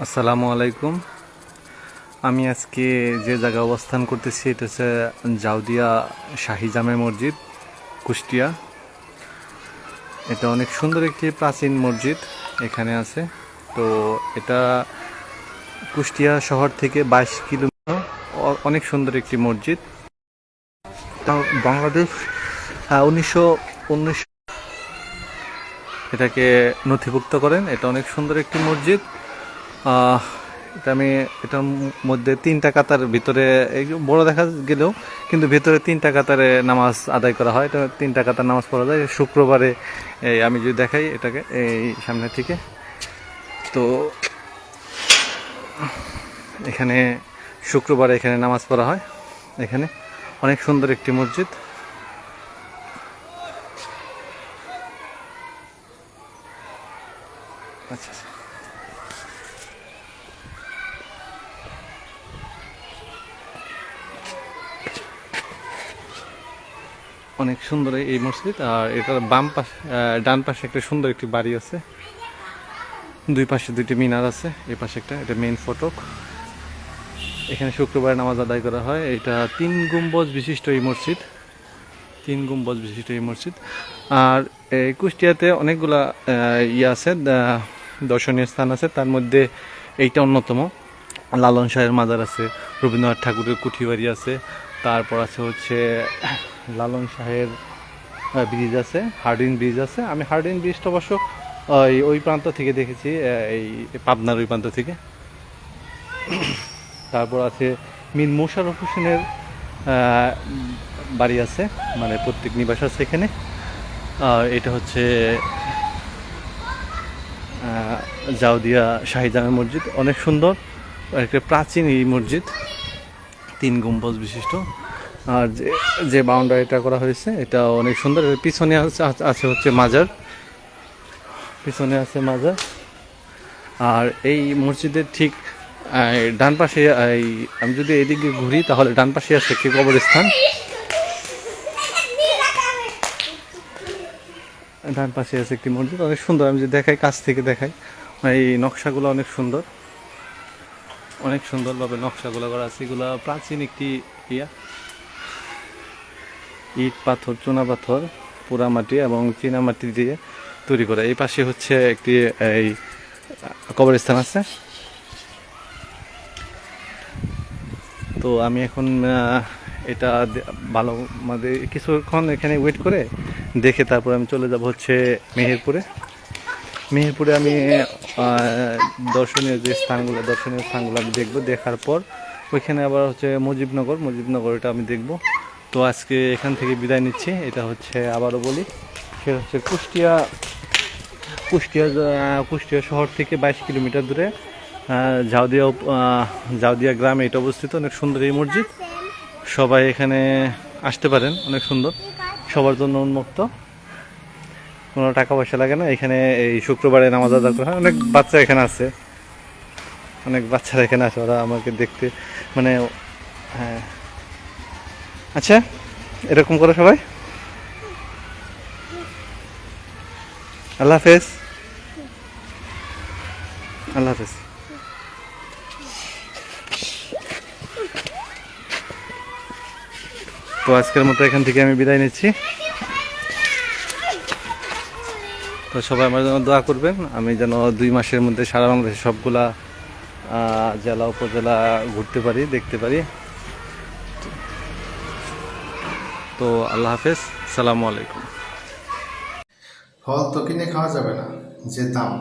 আসসালামু আলাইকুম। আমি আজকে যে জায়গায় অবস্থান করতেছি, এটা হচ্ছে জাউদিয়া শাহি জামে মসজিদ, কুষ্টিয়া। এটা অনেক সুন্দর একটি প্রাচীন মসজিদ এখানে আছে। তো এটা কুষ্টিয়া শহর থেকে বাইশ কিলোমিটার। অনেক সুন্দর একটি মসজিদ। বাংলাদেশ উনিশশো উনিশশো এটাকে নথিভুক্ত করেন। এটা অনেক সুন্দর একটি মসজিদ। এটা আমি, এটার মধ্যে তিনটা কাতার ভিতরে বড় দেখা গেলেও কিন্তু ভিতরে তিনটা কাতারে নামাজ আদায় করা হয়। এটা তিনটা কাতার নামাজ পড়া যায়। শুক্রবারে আমি যদি দেখাই এটাকে, এই সামনে থেকে। তো এখানে, শুক্রবারে এখানে নামাজ পড়া হয়। এখানে অনেক সুন্দর একটি মসজিদ। আচ্ছা আচ্ছা। অনেক সুন্দর এই মসজিদ। আর এটার বাম পাশে ডান পাশে একটা সুন্দর একটি বাড়ি আছে। দুই পাশে দুইটি মিনার আছে, এই পাশে একটা, এটা মেইন ফটক। এখানে শুক্রবার নামাজ আদায় করা হয়। এটা তিন গুম্বজ বিশিষ্ট এই মসজিদ। তিন গুম্বজ বিশিষ্ট এই মসজিদ। আর এই কুষ্টিয়াতে অনেকগুলা ইয়ে আছে দর্শনীয় স্থান আছে। তার মধ্যে এইটা অন্যতম। লালন শাহের মাজার আছে, রবীন্দ্রনাথ ঠাকুরের কুঠিবাড়ি আছে। তারপর আছে হচ্ছে লালন শাহের ব্রিজ আছে হার্ডিন ব্রিজ আছে। আমি হার্ডিন ব্রিজটা অবশ্য ওই ওই প্রান্ত থেকে দেখেছি এই পাবনার ওই প্রান্ত থেকে। তারপর আছে মিন মোশাররফ হোসেনের বাড়ি আছে মানে প্রত্যেক নিবাস আছে এখানে। আর এটা হচ্ছে জাউদিয়া শাহিজামে মসজিদ। অনেক সুন্দর একটা প্রাচীন এই মসজিদ। তিন গম্বুজ বিশিষ্ট। আর যে যে বাউন্ডারিটা করা হয়েছে এটা অনেক সুন্দর। পিছনে আছে আছে হচ্ছে মাজার। পিছনে আছে মাজার। আর এই মসজিদের ঠিক ডান পাশে, এই, আমি যদি এদিকে ঘুরি, তাহলে ডান পাশে আছে একটি কবরস্থান। ডান পাশে আছে একটি মসজিদ। অনেক সুন্দর। আমি যদি দেখাই, কাছ থেকে দেখাই, এই নকশাগুলো অনেক সুন্দর। অনেক সুন্দরভাবে নকশাগুলো করা আছে। এগুলো প্রাচীন একটি ইয়া। ইট, পাথর, চুনা পাথর পোড়ামাটি এবং চীনা মাটি দিয়ে তৈরি করা। এই পাশে হচ্ছে একটি, এই, কবরস্থান আছে। তো আমি এখন এটা ভালো মানে কিছুক্ষণ এখানে ওয়েট করে দেখে তারপর আমি চলে যাব হচ্ছে মেহেরপুরে। মেহেরপুরে আমি দর্শনীয় যে স্থানগুলো, দর্শনীয় স্থানগুলো আমি দেখব, দেখার পর ওইখানে আবার হচ্ছে মুজিবনগর মুজিবনগর এটা আমি দেখব। তো আজকে এখান থেকে বিদায় নিচ্ছি, এটা হচ্ছে আবারও বলি। সেটা হচ্ছে কুষ্টিয়া কুষ্টিয়া কুষ্টিয়া শহর থেকে বাইশ কিলোমিটার দূরে উপ- জাউদিয়া গ্রামে এটা অবস্থিত, অনেক সুন্দর এই মসজিদ। সবাই এখানে আসতে পারেন, অনেক সুন্দর। সবার জন্য উন্মুক্ত। কোনো টাকা পয়সা লাগে না। এখানে এই শুক্রবারে নামাজ আদায় করা হয়। অনেক বাচ্চা এখানে আছে। অনেক বাচ্চারা এখানে আছে। ওরা আমাকে দেখতে মানে হ্যাঁ। আচ্ছা এরকম করো সবাই। আল্লাহ হাফেজ। আল্লাহ হাফেজ। তো আজকের মতো এখান থেকে আমি বিদায় নিচ্ছি। তো সবাই আমার জন্য দোয়া করবেন। আমি যেন দুই মাসের মধ্যে সারা বাংলাদেশে সবগুলা জেলা, উপজেলা ঘুরতে পারি, দেখতে পারি। তো আল্লাহ হাফেজ, সালামু আলাইকুম। ফল তো কিনে খাওয়া যাবে না, যে দাম।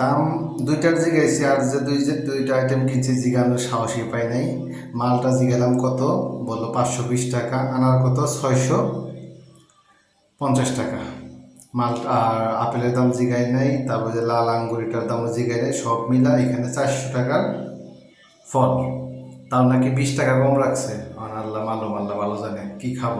দাম দুইটার জিগাইছি, আর যে দুই যে, দুইটা আইটেম কিনছি জিগানোর সাহসই পাই নাই। মালটা জিগালাম কত? বলল পাঁচশো বিশ টাকা, আনার কত? ছয়শো পঞ্চাশ টাকা। মাল আর আপেলের দাম জিগায় নাই, তারপর যে লাল আঙ্গুরিটার দাম জিগায় নেই, সব মিলা এখানে চারশো টাকার ফল। তাও নাকি বিশ টাকা কম রাখছে। আল্লাহ মালো মাল্লা ভালো জানে, কি খাব?